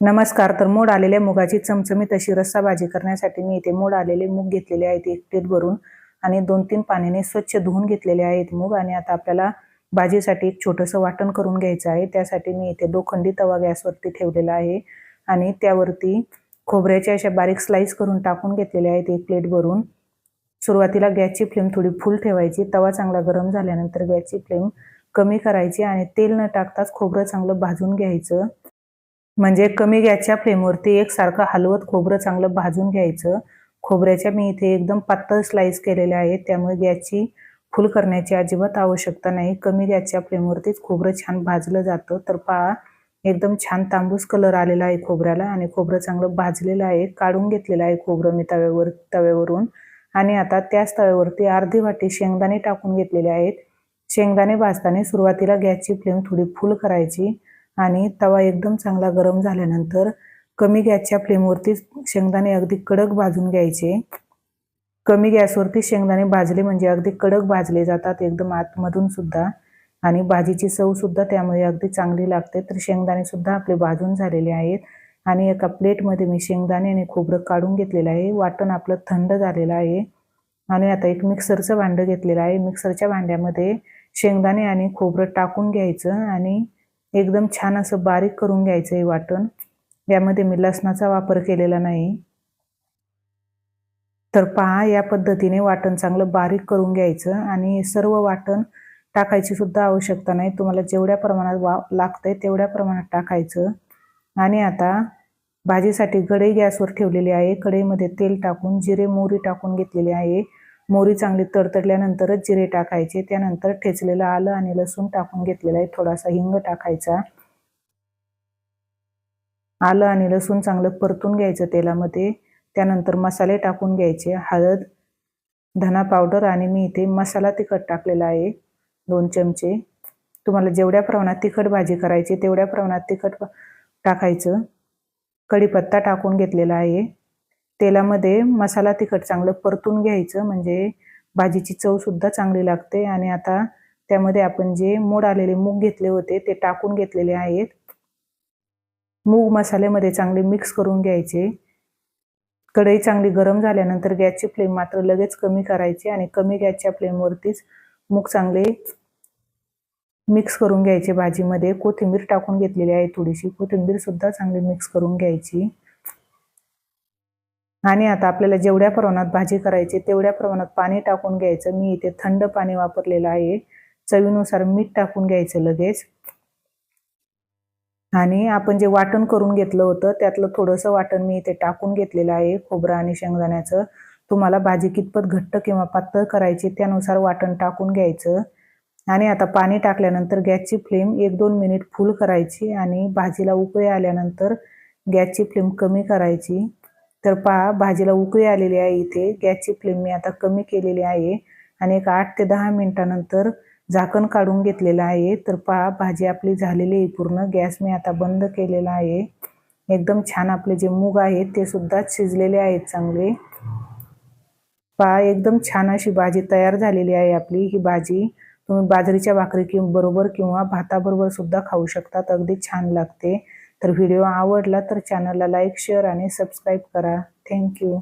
नमस्कार तर मोड आलेल्या मुगाची चमचमीत अशी रस्सा भाजी करण्यासाठी मी इथे मोड आलेले मूग घेतलेले आहेत एक प्लेट भरून आणि दोन तीन पाण्याने स्वच्छ धुवून घेतलेले आहेत मूग आणि आता आपल्याला भाजीसाठी एक छोटंसं वाटण करून घ्यायचं आहे. त्यासाठी मी इथे दोखंडी तवा गॅसवरती ठेवलेला आहे आणि त्यावरती खोबऱ्याच्या अशा बारीक स्लाईस करून टाकून घेतलेले आहेत एक प्लेट भरून. सुरुवातीला गॅसची फ्लेम थोडी फुल ठेवायची तवा चांगला गरम झाल्यानंतर गॅसची फ्लेम कमी करायची आणि तेल न टाकताच खोबरं चांगलं भाजून घ्यायचं. म्हणजे कमी गॅसच्या फ्लेमवरती एकसारखं हलवत खोबरं चांगलं भाजून घ्यायचं. खोबऱ्याच्या मी इथे एकदम पातळ स्लाइस केलेल्या आहेत. त्यामुळे गॅसची फुल करण्याची अजिबात आवश्यकता नाही. कमी गॅसच्या फ्लेमवरतीच खोबरं छान भाजलं जातं. तर पहा एकदम छान तांबूस कलर आलेला आहे खोबऱ्याला आणि खोबरं चांगलं भाजलेलं आहे. काढून घेतलेलं आहे खोबरं मी तव्यावर तव्यावरून. आणि आता त्याच तव्यावरती अर्धी वाटी शेंगदाणे टाकून घेतलेले आहेत. शेंगदाणे भाजताना सुरुवातीला गॅसची फ्लेम थोडी फुल करायची. आणि तवा एकदम चांगला गरम झाल्यानंतर कमी गॅसच्या फ्लेमवरती शेंगदाणे अगदी कडक भाजून घ्यायचे. कमी गॅसवरती शेंगदाणे भाजले म्हणजे अगदी कडक भाजले जातात एकदम आतमधून सुद्धा. आणि भाजीची चव सुद्धा त्यामुळे अगदी चांगली लागते. तर शेंगदाणे सुद्धा आपले भाजून झालेले आहेत. आणि एका प्लेटमध्ये मी शेंगदाणे आणि खोबरं काढून घेतलेलं आहे. वाटण आपलं थंड झालेलं आहे. आणि आता एक मिक्सरचं भांडं घेतलेलं आहे. मिक्सरच्या भांड्यामध्ये शेंगदाणे आणि खोबरं टाकून घ्यायचं आणि एकदम छान असं बारीक करून घ्यायचं आहे वाटण. यामध्ये मी लसणाचा वापर केलेला नाही. तर पहा या पद्धतीने वाटण चांगलं बारीक करून घ्यायचं आणि सर्व वाटण टाकायची सुद्धा आवश्यकता नाही. तुम्हाला जेवढ्या प्रमाणात वा लागतंय तेवढ्या प्रमाणात टाकायचं. आणि आता भाजीसाठी कढई गॅसवर ठेवलेली आहे. कढईमध्ये तेल टाकून जिरे मोहरी टाकून घेतलेली आहे. मोहरी चांगली तडतडल्यानंतरच जिरे टाकायचे त्यानंतर ठेचलेलं आलं आणि लसूण टाकून घेतलेलं आहे. थोडासा हिंग टाकायचा. आलं आणि लसूण चांगलं परतून घ्यायचं तेलामध्ये. त्यानंतर मसाले टाकून घ्यायचे. हळद धना पावडर आणि मी इथे मसाला तिखट टाकलेला आहे. दोन चमचे. तुम्हाला जेवढ्या प्रमाणात तिखट भाजी करायची तेवढ्या प्रमाणात तिखट टाकायचं. कढीपत्ता टाकून घेतलेला आहे. तेलामध्ये मसाला तिखट चांगलं परतून घ्यायचं म्हणजे भाजीची चवसुद्धा चांगली लागते. आणि आता त्यामध्ये आपण जे मोड आलेले मूग घेतले होते ते टाकून घेतलेले आहेत. मूग मसाल्यामध्ये चांगले मिक्स करून घ्यायचे. कढई चांगली गरम झाल्यानंतर गॅसची फ्लेम मात्र लगेच कमी करायची आणि कमी गॅसच्या फ्लेमवरतीच मूग चांगले मिक्स करून घ्यायचे. भाजीमध्ये कोथिंबीर टाकून घेतलेली आहे थोडीशी. कोथिंबीर सुद्धा चांगली मिक्स करून घ्यायची. आणि आता आपल्याला जेवढ्या प्रमाणात भाजी करायची तेवढ्या प्रमाणात पाणी टाकून घ्यायचं. मी इथे थंड पाणी वापरलेलं आहे. चवीनुसार मीठ टाकून घ्यायचं लगेच. आणि आपण जे वाटण करून घेतलं होतं त्यातलं थोडंसं वाटण मी इथे टाकून घेतलेलं आहे खोबरं आणि शेंगदाण्याचं. तुम्हाला भाजी कितपत घट्ट किंवा पातळ करायची त्यानुसार वाटण टाकून घ्यायचं. आणि आता पाणी टाकल्यानंतर गॅसची फ्लेम एक दोन मिनिट फुल करायची आणि भाजीला उकळी आल्यानंतर गॅसची फ्लेम कमी करायची. तर पहा भाजीला उकळी आलेली आहे इथे. गॅसची फ्लेम मी आता कमी केलेली आहे. आणि एक आठ ते दहा मिनिटानंतर झाकण काढून घेतलेलं आहे. तर पहा भाजी आपली झालेली आहे पूर्ण. गॅस मी आता बंद केलेला आहे. एकदम छान आपले जे मूग आहेत ते सुद्धा शिजलेले आहेत चांगले. पहा एकदम छान अशी भाजी तयार झालेली आहे आपली. ही भाजी तुम्ही बाजरीच्या भाकरी कि बरोबर किंवा भाताबरोबर सुद्धा खाऊ शकतात. अगदी छान लागते. तर व्हिडिओ आवडला तर चॅनलला लाईक शेअर आणि सबस्क्राईब करा. Thank you